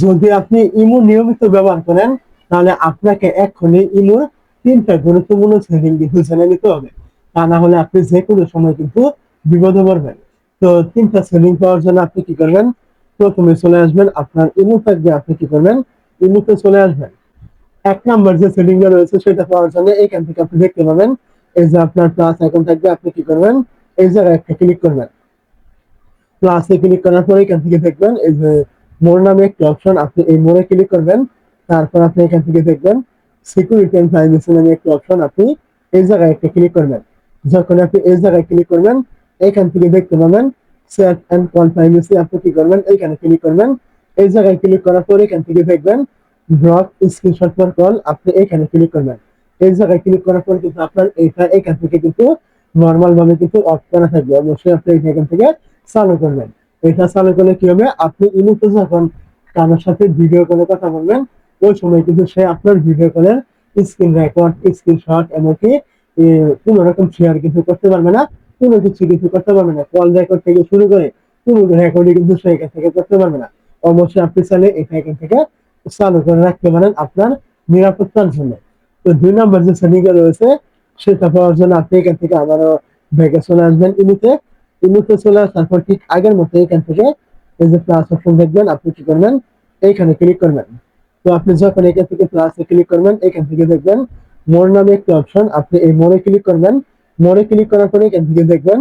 যদি আপনি ইমো নিয়মিত ব্যবহার করেন, তাহলে আপনাকে এক্ষুনি ইমোর তিনটা গুরুত্বপূর্ণ সেটিং কিন্তু জেনে নিতে হবে। তা না হলে আপনি যে কোনো সময় কিন্তু বিপদে পড়বেন। তো তিনটা সেটিং পাওয়ার জন্য আপনি কি করবেন? প্রথমে চলে আসবেন আপনার ইমো থাকবে আপনি কি করবেন? ইমোতে চলে আসবেন। এক নাম্বার যে সেটিং রয়েছে, সেটা পাওয়ার জন্য এইখান থেকে আপনি দেখতে পাবেন, এই যে আপনার প্লাস আইকন থাকবে আপনি কি করবেন? এই জায়গায় একটা ক্লিক করবেন। প্লাসে ক্লিক করার পরে এখান থেকে দেখবেন, এই যে মোর নামে একটি অপশন আপনি এই মোড়ে ক্লিক করবেন, তারপর আপনি এখান থেকে দেখবেন সিকিউরিটি এন্ড প্রাইভেসি নামে একটি অপশন আপনি এই জায়গায় একটা ক্লিক করবেন। যখন আপনি এই জায়গায় ক্লিক করবেন, এখান থেকে দেখতে পাবেন সেট এন্ড কল প্রাইভেসি আপনি কি করবেন, এইখানে ক্লিক করবেন। এই জায়গায় ক্লিক করার পর এখান থেকে দেখবেন ব্লক স্ক্রিনশট ফর কল আপনি এখানে ক্লিক করবেন। এই জায়গায় ক্লিক করার পর কিন্তু আপনার এইটা এখান থেকে কিন্তু নর্মাল ভাবে কিন্তু অফ করা থাকবে। অবশ্যই আপনি এখান থেকে চালু করবেন। এটা চালু করলে কি হবে? আপনি ইমুতে যখন কারোর সাথে ভিডিও কলে কথা বলবেন, ওই সময় কিন্তু সে আপনার ভিডিও কলের স্ক্রিন রেকর্ড স্ক্রিনশট এমনকি কোনো রকম শেয়ার কিন্তু করতে পারবে না, কোনো কিছু কিছু করতে পারবে না। কল রেকর্ড থেকে শুরু করে কোনো রেকর্ডই কিন্তু সে এখান থেকে করতে পারবে না। অবশ্যই আপনি চাইলে এটা এখান থেকে চালু করে রাখতে পারেন আপনার নিরাপত্তার জন্য। তো দুই নম্বর যে সেটিং রয়েছে, সেটা পাওয়ার জন্য আপনি এখান থেকে আবারও ব্যাগে চলে আসবেন ইমুতে। ইমুতে চলে আগের মতো এখান থেকে। প্লাস অপশন দেখবেন, আপনি কি করবেন? এইখানে ক্লিক করবেন। তো আপনি যখন এখান থেকে প্লাসে ক্লিক করবেন, এখান থেকে দেখবেন মোর নামে একটি অপশন আপনি এই মোড়ে ক্লিক করবেন। মোড়ে ক্লিক করার পরে এখান থেকে দেখবেন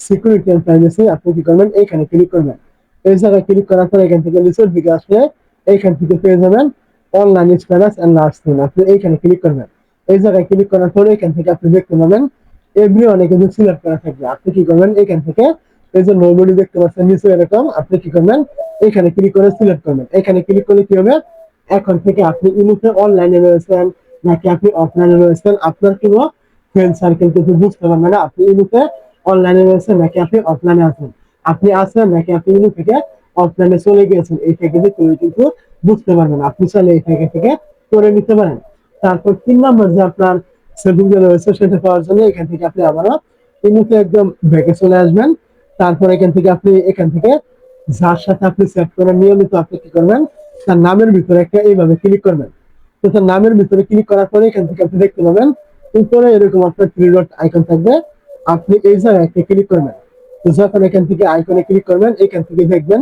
সিকিউরিটি এন্ড প্রাইভেসি আপনি কি করবেন? এইখানে ক্লিক করবেন। এই জায়গায় ক্লিক করার পরে এখান থেকে নিচের দিকে আসলে এইখান থেকে পেয়ে যাবেন অনলাইন স্ট্যাটাস এন্ড লাস্ট আপনি এইখানে ক্লিক করবেন। এই জায়গায় ক্লিক করার পরে এখান থেকে আপনি দেখতে পাবেন এভরি অনেক কিন্তু সিলেক্ট করা থাকবে। আপনি কি করবেন? এখান থেকে এই যে নোবডি দেখতে পাচ্ছেন, নিচে এরকম, আপনি কি করবেন? এখানে ক্লিক করে সিলেক্ট করবেন। এখানে ক্লিক করলে কি হবে? এখন থেকে আপনি ইমুতে অনলাইনে রয়েছেন, নাকি আপনি অফলাইনে রয়েছেন, আপনার কোনো ফ্রেন্ড সার্কেল কিন্তু বুঝতে পারবে না। আপনি ইমুতে অনলাইনে রয়েছেন, নাকি আপনি অফলাইনে আছেন? আপনি আছেন, নাকি আপনি ইমু থেকে অফলাইনে চলে গিয়েছেন? এইটা কিন্তু কেউ কিন্তু বুঝতে পারবে না। আপনি চাইলে এই থেকে করে নিতে পারেন। তারপর তিন নম্বর যে আপনার রয়েছে, সেটা পাওয়ার জন্য এখান থেকে আপনি আবারও একদম ব্যাকে চলে আসবেন। তারপর এখান থেকে আপনি এখান থেকে যার সাথে আপনি সেট নিয়মিত আপনি কি করবেন? তার নামের ভিতরে একটা এইভাবে ক্লিক করবেন। তো তার নামের ভিতরে ক্লিক করার পরে এখান থেকে আপনি দেখতে পাবেন, উপরে এরকম আপনার থ্রি ডট আইকন থাকবে। আপনি এই জায়গায় একটা ক্লিক করবেন। তো যখন এখান থেকে আইকনে ক্লিক করবেন, এখান থেকে দেখবেন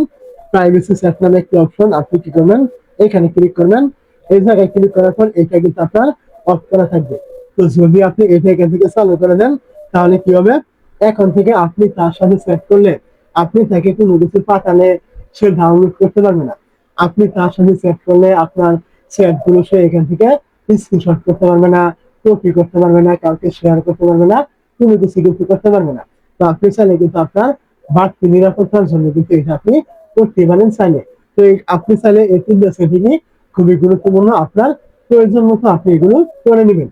প্রাইভেসি সেট নামে একটি অপশন আপনি কি করবেন? এখানে ক্লিক করবেন। এই জায়গায় ক্লিক করার পর এটা কিন্তু আপনার অফ করা থাকবে। তো যদি আপনি এটা এখান থেকে চালু করে দেন, তাহলে কি হবে? এখন থেকে আপনি তার সাথে সেট করলে আপনি তাকে কোনো কিছু পাঠালে সে ডাউনলোড করতে পারবে না। আপনি তার সাথে সেট করলে আপনার সেটগুলো সে এখান থেকে স্ক্রিনশট করতে পারবে না কপি করতে পারবে না, কাউকে শেয়ার করতে পারবে না, কোনো কিছু কিন্তু করতে পারবে না। তো আপনি চাইলে কিন্তু আপনার বাড়তি নিরাপত্তার জন্য কিন্তু এটা আপনি করতে পারেন চাইলে। তো আপনি চাইলে এই তিনটা সেটিংই খুবই গুরুত্বপূর্ণ। আপনার প্রয়োজন মতো আপনি এগুলো করে নেবেন।